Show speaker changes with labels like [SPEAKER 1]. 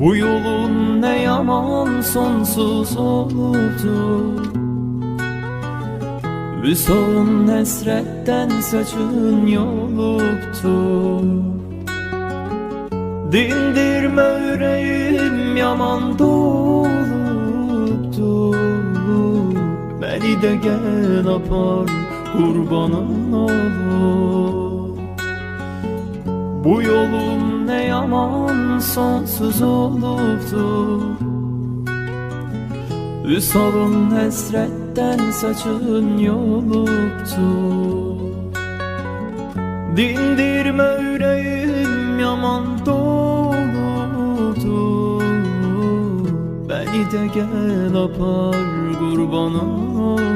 [SPEAKER 1] Bu yolun ne yaman sonsuz oluptu Vüsalın nesretten saçın yoluptu Dindirme yüreğim yaman doluptu Beni de gel apar kurbanın olur Bu yolun ne yaman sonsuz oluptu. Üsalın hasretten saçın yoluptu. Dindirme yüreğim yaman doludu Beni de gel apar kurbanım